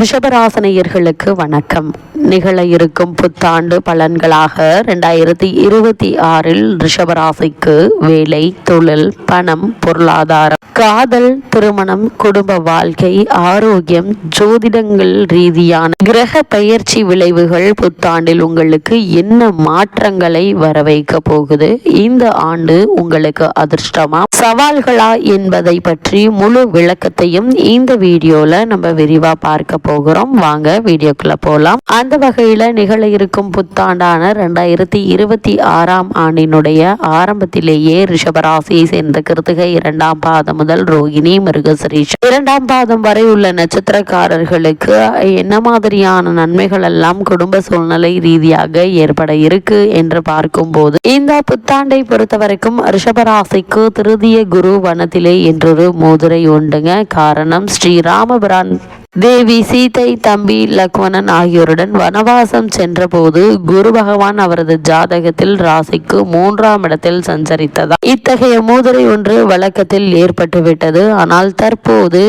ரிஷபராசனையர்களுக்கு வணக்கம். நிகழ இருக்கும் புத்தாண்டு பலன்களாக ரெண்டாயிரத்தி இருபத்தி ஆறில் ரிஷபராசிக்கு வேலை தொழில் பணம் பொருளாதாரம் காதல் திருமணம் குடும்ப வாழ்க்கை ஆரோக்கியம் ஜோதிடங்கள் ரீதியான கிரக பயிற்சி விளைவுகள் புத்தாண்டில் உங்களுக்கு என்ன மாற்றங்களை வரவைக்க போகுது? இந்த ஆண்டு உங்களுக்கு அதிர்ஷ்டமா? சவால்களா என்பதை பற்றி முழு விளக்கத்தையும் இந்த வீடியோல நம்ம விரிவா பார்க்க போகிறோம். வாங்க வீடியோக்குள்ள போலாம். அந்த வகையில நிகழ இருக்கும் புத்தாண்டான ரெண்டாயிரத்தி இருபத்தி ஆறாம் ஆண்டினுடைய ஆரம்பத்திலேயே ரிஷபராசியை சேர்ந்த கிருத்திகை இரண்டாம் பாதம் முதல் ரோகிணி மிருகசிரீஷ். இரண்டாம் பாதம் வரை உள்ள நட்சத்திரக்காரர்களுக்கு என்ன மாதிரியான நன்மைகள் எல்லாம் குடும்ப சூழ்நிலை ரீதியாக ஏற்பட இருக்கு என்று பார்க்கும்போது இந்த புத்தாண்டை பொறுத்த வரைக்கும் ரிஷபராசிக்கு திருதிய குரு வனத்திலே என்றொரு மோதிரை உண்டுங்க. காரணம் ஸ்ரீராமபிரான் தேவி சீதை தம்பி லக்வணன் ஆகியோருடன் வனவாசம் சென்றபோது குரு பகவான் அவரது ஜாதகத்தில் ராசிக்கு மூன்றாம் இடத்தில் சஞ்சரித்ததா இத்தகைய மூதுரை ஒன்று வழக்கத்தில் ஏற்பட்டுவிட்டது. ஆனால் தற்போது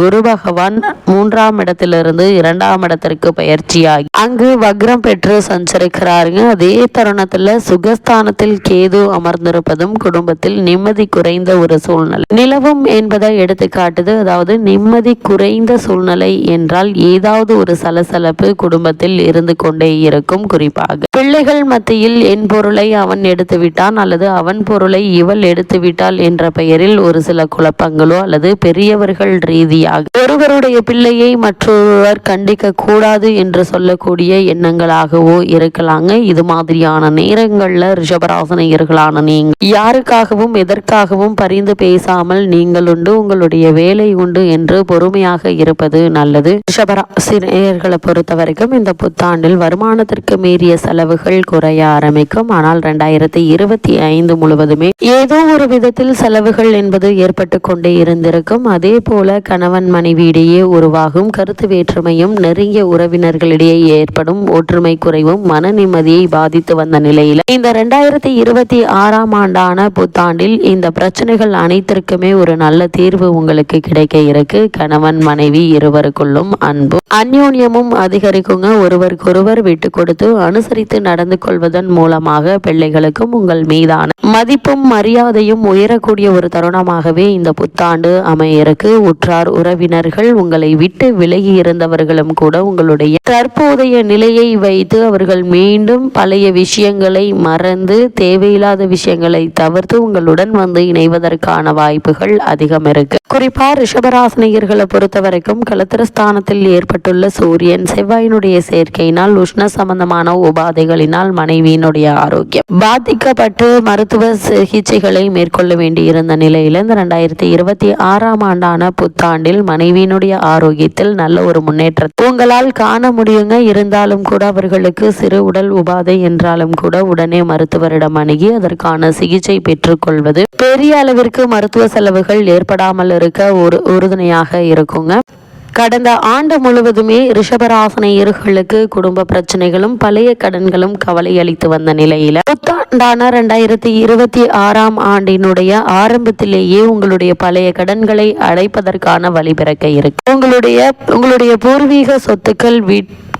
குரு பகவான் மூன்றாம் இடத்திலிருந்து இரண்டாம் இடத்திற்கு பயிற்சியாகி அங்கு வக்ரம் பெற்று சஞ்சரிக்கிறாருங்க அதே தருணத்துல சுகஸ்தானத்தில் கேது அமர்ந்திருப்பதும் குடும்பத்தில் நிம்மதி குறைந்த ஒரு சூழ்நிலை. நிலவும் என்பதை எடுத்துக்காட்டுது. அதாவது நிம்மதி குறைந்த சூழ்நிலை என்றால் ஏதாவது ஒரு சலசலப்பு குடும்பத்தில் இருந்து கொண்டே இருக்கும் குறிப்பாக. பிள்ளைகள் மத்தியில் என் பொருளை அவன் எடுத்து விட்டான் அல்லது அவன் பொருளை இவள் எடுத்து விட்டாள் என்ற பெயரில் ஒரு சில குழப்பங்களோ அல்லது பெரியவர்கள் ரீதியாக ஒருவருடைய பிள்ளையை மற்றொருவர் கண்டிக்க கூடாது என்று சொல்லக்கூடிய எண்ணங்களாகவோ இருக்கலாங்க. இது மாதிரியான நேரங்கள்ல ரிஷபராசனையர்களான நீங்க யாருக்காகவும் எதற்காகவும் பரிந்து பேசாமல் நீங்கள் உண்டு உங்களுடைய வேலை உண்டு என்று பொறுமையாக இருப்பது நல்லது. ரிஷபராசினியர்களை பொறுத்த வரைக்கும் இந்த புத்தாண்டில் வருமானத்திற்கு மீறிய செலவுகள் குறைய ஆரம்பிக்கும். ஆனால் ரெண்டாயிரத்தி இருபத்தி ஐந்து முழுவதுமே ஏதோ ஒரு விதத்தில் செலவுகள் என்பது ஏற்பட்டு கொண்டே இருந்திருக்கும். அதே போல கணவன் மனைவியிடையே உருவாகும் கருத்து வேற்றுமையும் நெருங்கிய உறவினர்களிடையே ஏற்படும் ஒற்றுமை குறைவும் மன நிம்மதியை பாதித்து வந்த நிலையில் இந்த ரெண்டாயிரத்தி இருபத்தி ஆறாம் ஆண்டான புத்தாண்டில் இந்த பிரச்சனைகள் அனைத்திற்குமே ஒரு நல்ல தீர்வு உங்களுக்கு கிடைக்க இருக்கு. கணவன் மனைவி இருவர் இருவருக்குள்ளும் அன்பு. அந்யோன்யமும் அதிகரிக்குங்க. ஒருவருக்கொருவர் விட்டு கொடுத்து அனுசரித்து நடந்து கொள்வதன் மூலமாக பிள்ளைகளுக்கும் உங்கள் மீதான மதிப்பும் மரியாதையும் உயரக்கூடிய ஒரு தருணமாகவே இந்த புத்தாண்டு அமையருக்கு. உற்றார் உறவினர்கள் உங்களை விட்டு விலகி இருந்தவர்களும் கூட உங்களுடைய தற்போதைய நிலையை வைத்து அவர்கள் மீண்டும் பழைய விஷயங்களை மறந்து தேவையில்லாத விஷயங்களை தவிர்த்து உங்களுடன் வந்து இணைவதற்கான வாய்ப்புகள் அதிகம் இருக்கு குறிப்பா ரிஷபராசினியர்களை பொறுத்த வரைக்கும் கலத்திரஸ்தானத்தில் ஏற்பட்டுள்ள சூரியன் செவ்வாயினுடைய சேர்க்கையினால் உஷ்ண சம்பந்தமான உபாதைகளினால் மனைவியினுடைய ஆரோக்கியம். பாதிக்கப்பட்டு மருத்துவ சிகிச்சைகளை மேற்கொள்ள வேண்டியிருந்த நிலையில் இந்த ரெண்டாயிரத்தி இருபத்தி ஆறாம் ஆண்டான புத்தாண்டில் மனைவியினுடைய ஆரோக்கியத்தில் நல்ல ஒரு முன்னேற்றத்தை உங்களால் காண முடியுங்க. இருந்தாலும் கூட அவர்களுக்கு சிறு உடல் உபாதை என்றாலும் கூட உடனே மருத்துவரிடம் அணுகி அதற்கான சிகிச்சை பெற்றுக்கொள்வது பெரிய அளவிற்கு மருத்துவ செலவுகள் ஏற்படாமல் இருக்க ஒரு உறுதுணையாக இருக்குங்க. கடந்த ஆண்டு முழுவதுமே ரிஷபராசனையர்களுக்கு குடும்ப பிரச்சனைகளும் பழைய கடன்களும் கவலை அளித்து வந்த நிலையில புத்தாண்டான ரெண்டாயிரத்தி இருபத்தி ஆறாம் ஆண்டினுடைய ஆரம்பத்திலேயே உங்களுடைய பழைய கடன்களை அடைப்பதற்கான வழிபிறக்க இருக்கு. உங்களுடைய உங்களுடைய பூர்வீக சொத்துக்கள்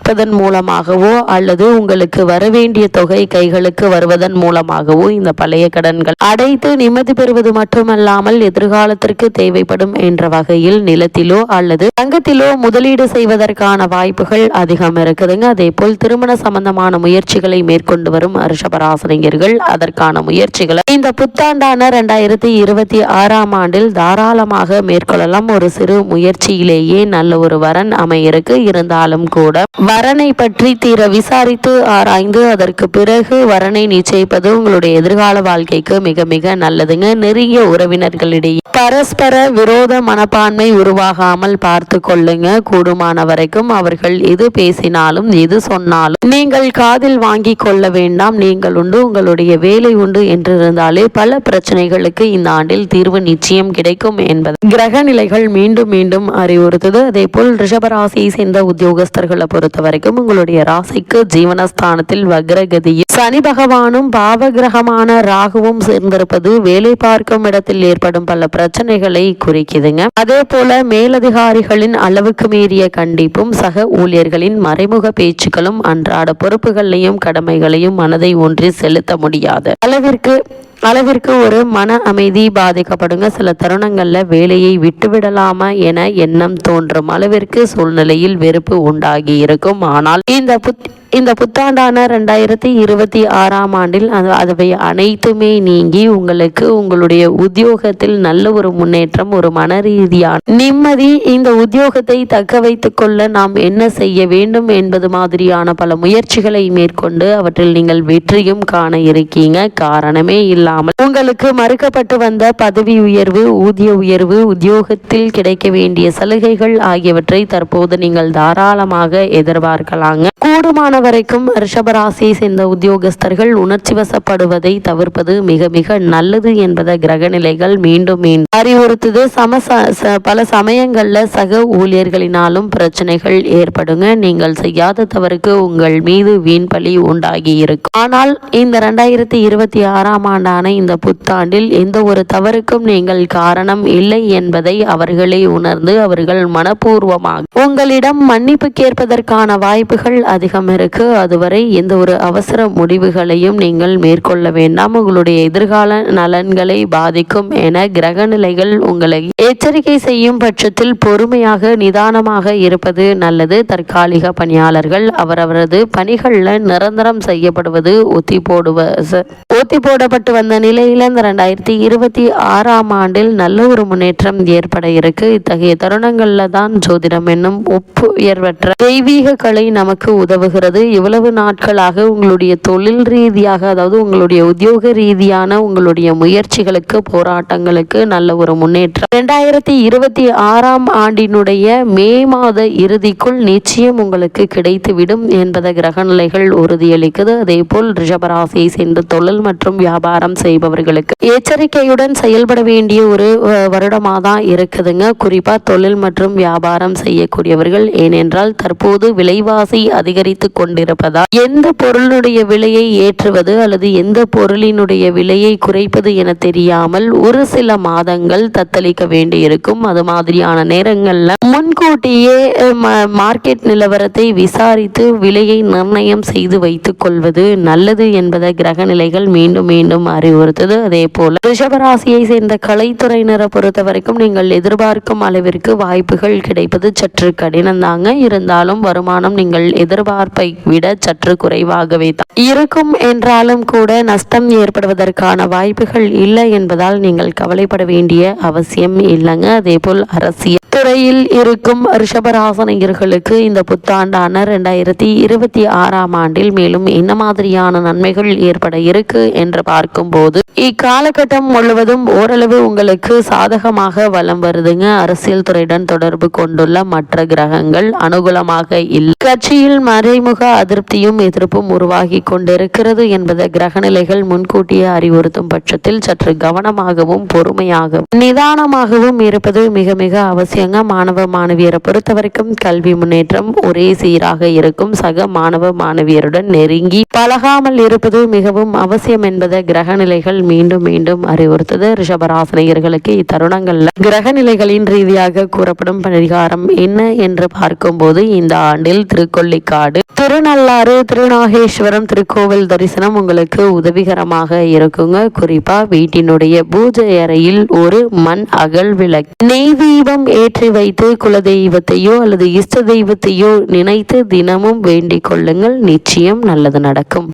விற்பதன் மூலமாகவோ அல்லது உங்களுக்கு வரவேண்டிய தொகை கைகளுக்கு வருவதன் மூலமாகவோ இந்த பழைய கடன்கள் அடைத்து நிம்மதி பெறுவது மட்டுமல்லாமல் எதிர்காலத்திற்கு தேவைப்படும் என்ற வகையில் நிலத்திலோ அல்லது தங்கத்திலோ முதலீடு செய்வதற்கான வாய்ப்புகள் அதிகம் இருக்குதுங்க. அதே போல் திருமண சம்பந்தமான முயற்சிகளை மேற்கொண்டு வரும் ரிஷபராசனிகர்கள் அதற்கான முயற்சிகளை இந்த புத்தாண்டான ரெண்டாயிரத்தி இருபத்தி ஆறாம் ஆண்டில் தாராளமாக மேற்கொள்ளலாம். ஒரு சிறு முயற்சியிலேயே நல்ல ஒரு வரன் அமையிருக்கு. இருந்தாலும் கூட வரனை பற்றி தீர விசாரித்து ஆராய்ந்து அதற்கு பிறகு வரனை நிச்சயிப்பது உங்களுடைய எதிர்கால வாழ்க்கைக்கு மிக மிக நல்லதுங்க. நெருங்கிய உறவினர்களிடையே பரஸ்பர விரோத மனப்பான்மை உருவாகாமல் பார்த்து கொள்ளுங்க. கூடுமான வரைக்கும் அவர்கள் எது பேசினாலும் எது சொன்னாலும் நீங்கள் காதில் வாங்கி கொள்ள வேண்டாம். நீங்கள் உண்டு உங்களுடைய வேலை உண்டு என்றிருந்தாலே பல பிரச்சனைகளுக்கு இந்த ஆண்டில் தீர்வு நிச்சயம் கிடைக்கும் என்பது. கிரக நிலைகள் மீண்டும் மீண்டும் அறிவுறுத்தது. அதே போல் ரிஷபராசியை சேர்ந்த உத்தியோகஸ்தர்களை பொறுத்தவரை வரைக்கும் உங்களுடைய ராசிக்கு ஜீவனஸ்தானத்தில் வக்ரகதியும் சனி பகவானும் பாவகிரகமான ராகுவும் சேர்ந்திருப்பது வேலை பார்க்கும் இடத்தில் ஏற்படும் பல பிரச்சனைகளை குறிக்குதுங்க. அதே போல மேலதிகாரிகளின் அளவுக்கு மீறிய கண்டிப்பும் சக ஊழியர்களின் மறைமுக பேச்சுக்களும் அன்றாட பொறுப்புகளையும் கடமைகளையும் மனதை ஒன்றி செலுத்த முடியாது அளவிற்கு அளவிற்கு ஒரு மன அமைதி பாதிக்கப்படுங்க. சில தருணங்களில் வேலையை விட்டுவிடலாமா என எண்ணம் தோன்றும். அளவிற்கு சூழ்நிலையில் வெறுப்பு உண்டாகி இருக்கும். ஆனால் இந்த புத்தி இந்த புத்தாண்டான ரெண்டாயிரத்தி இருபத்தி ஆறாம் ஆண்டில் அது அவை அனைத்துமே நீங்கி உங்களுக்கு உங்களுடைய உத்தியோகத்தில் நல்ல ஒரு முன்னேற்றம் ஒரு மன ரீதியான நிம்மதி இந்த உத்தியோகத்தை தக்க வைத்துக் கொள்ள நாம் என்ன செய்ய வேண்டும் என்பது மாதிரியான பல முயற்சிகளை மேற்கொண்டு அவற்றில் நீங்கள் வெற்றியும் காண இருக்கீங்க. காரணமே இல்லாமல் உங்களுக்கு மறுக்கப்பட்டு வந்த பதவி உயர்வு ஊதிய உயர்வு உத்தியோகத்தில் கிடைக்க வேண்டிய சலுகைகள் ஆகியவற்றை தற்போது நீங்கள் தாராளமாக எதிர்பார்க்கலாங்க. கூடுமான வரைக்கும் ரிஷபராசியை சேர்ந்த உத்தியோகஸ்தர்கள் உணர்ச்சி வசப்படுவதை தவிர்ப்பது மிக மிக நல்லது என்பதை கிரகநிலைகள் மீண்டும் மீண்டும் அறிவுறுத்துது. சம பல சமயங்கள்ல சக ஊழியர்களினாலும் பிரச்சனைகள் ஏற்படுங்க. நீங்கள் செய்யாத தவறுக்கு உங்கள் மீது வீண் பலி உண்டாகி இருக்கும். ஆனால் இந்த ரெண்டாயிரத்தி இருபத்தி ஆறாம் ஆண்டான இந்த புத்தாண்டில் எந்த ஒரு தவறுக்கும் நீங்கள் காரணம் இல்லை என்பதை அவர்களே உணர்ந்து அவர்கள் மனப்பூர்வமாக உங்களிடம் மன்னிப்பு கேட்பதற்கான வாய்ப்புகள் அதிகம் இருக்கு. இருக்கு அதுவரை எந்த ஒரு அவசர முடிவுகளையும் நீங்கள் மேற்கொள்ள வேண்டாம். உங்களுடைய எதிர்கால நலன்களை பாதிக்கும் என கிரக நிலைகள் உங்களை எச்சரிக்கை செய்யும் பட்சத்தில் பொறுமையாக நிதானமாக இருப்பது நல்லது. தற்காலிக பணியாளர்கள் அவரவரது பணிகளில் நிரந்தரம் செய்யப்படுவது ஒத்தி போடுவ ஒத்தி போடப்பட்டு வந்த நிலையில் இந்த ரெண்டாயிரத்தி இருபத்தி ஆறாம் ஆண்டில் நல்ல ஒரு முன்னேற்றம் ஏற்பட இருக்கு. இத்தகைய தருணங்கள்ல தான் ஜோதிடம் என்னும் ஒப்பு உயர்வற்ற தெய்வீக கலை நமக்கு உதவுகிறது. இவ்வளவு நாட்களாக உங்களுடைய தொழில் ரீதியாக அதாவது உங்களுடைய உத்தியோக ரீதியான உங்களுடைய முயற்சிகளுக்கு போராட்டங்களுக்கு நல்ல ஒரு முன்னேற்றம். இரண்டாயிரத்தி இருபத்தி ஆறாம் ஆண்டினுடைய மே மாத இறுதிக்குள் நிச்சயம் உங்களுக்கு கிடைத்துவிடும் என்பதை கிரகநிலைகள் உறுதியளிக்குது. அதே போல் ரிஷபராசியை சேர்ந்த தொழில் மற்றும் வியாபாரம் செய்பவர்களுக்கு எச்சரிக்கையுடன் செயல்பட வேண்டிய ஒரு வருடமாக தான் இருக்குதுங்க. குறிப்பாக தொழில் மற்றும் வியாபாரம் செய்யக்கூடியவர்கள் ஏனென்றால் தற்போது விலைவாசி அதிகரித்து கொண்டிருப்பதால் எந்த பொருளுடைய விலையை ஏற்றுவது அல்லது எந்த பொருளினுடைய விலையை குறைப்பது என தெரியாமல் ஒரு சில மாதங்கள் தத்தளிக்க வேண்டியிருக்கும். அது மாதிரியான நேரங்கள்ல முன்கூட்டியே மார்க்கெட் நிலவரத்தை விசாரித்து விலையை நிர்ணயம் செய்து வைத்துக் கொள்வது நல்லது என்பதை கிரக நிலைகள் மீண்டும் மீண்டும் அறிவுறுத்தது. அதே போல ரிஷபராசியை சேர்ந்த கலைத்துறையினரை பொறுத்த வரைக்கும் நீங்கள் எதிர்பார்க்கும் அளவிற்கு வாய்ப்புகள் கிடைப்பது சற்று கடினம் தாங்க இருந்தாலும் வருமானம் நீங்கள் எதிர்பார்ப்பை விட சற்று குறைவாகவே தான். இருக்கும் என்றாலும் கூட நஷ்டம் ஏற்படுவதற்கான வாய்ப்புகள் இல்லை என்பதால் நீங்கள் கவலைப்பட வேண்டிய அவசியம் இல்லைங்க. அதே போல் அரசியல் துறையில் இருக்கும் ரிஷபராசனியர்களுக்கு இந்த புத்தாண்டான ரெண்டாயிரத்தி இருபத்தி ஆறாம் ஆண்டில் மேலும் என்ன மாதிரியான நன்மைகள் ஏற்பட இருக்கு என்று பார்க்கும்போது இக்காலகட்டம் முழுவதும் ஓரளவு உங்களுக்கு சாதகமாக வலம் வருதுங்க. அரசியல் துறையுடன் தொடர்பு கொண்டுள்ள மற்ற கிரகங்கள் அனுகூலமாக இல்லை. கட்சியில் மறைமுக அதிருப்தியும் எதிர்ப்பும் உருவாகி கொண்டிருக்கிறது என்பதை கிரகநிலைகள் முன்கூட்டியே அறிவுறுத்தும் பட்சத்தில் சற்று கவனமாகவும் பொறுமையாகவும் நிதானமாகவும் இருப்பது மிக மிக அவசியங்க. மாணவ மாணவியரை பொறுத்த வரைக்கும் கல்வி முன்னேற்றம் ஒரே சீராக இருக்கும். சக மாணவ மாணவியருடன் நெருங்கி பழகாமல் இருப்பது மிகவும் அவசியம் என்பதை கிரகநிலைகள் மீண்டும் மீண்டும் அறிவுறுத்தது. ரிஷபராசனையர்களுக்கு இத்தருணங்கள்ல கிரகநிலைகளின் ரீதியாக கூறப்படும் பரிகாரம் என்ன என்று பார்க்கும்போது இந்த ஆண்டில் திருக்கொல்லிக்காடு திருநள்ளாறு திருநாகேஸ்வரம் திருக்கோவில் தரிசனம் உங்களுக்கு உதவிகரமாக இருக்குங்க. குறிப்பா வீட்டினுடைய பூஜை அறையில் ஒரு மண் அகல் விளக்கு நெய் தீபம் வைத்து குல தெய்வத்தையோ அல்லது இஷ்ட தெய்வத்தையோ நினைத்து தினமும் வேண்டிக் கொள்ளுங்கள். நிச்சயம் நல்லது நடக்கும்.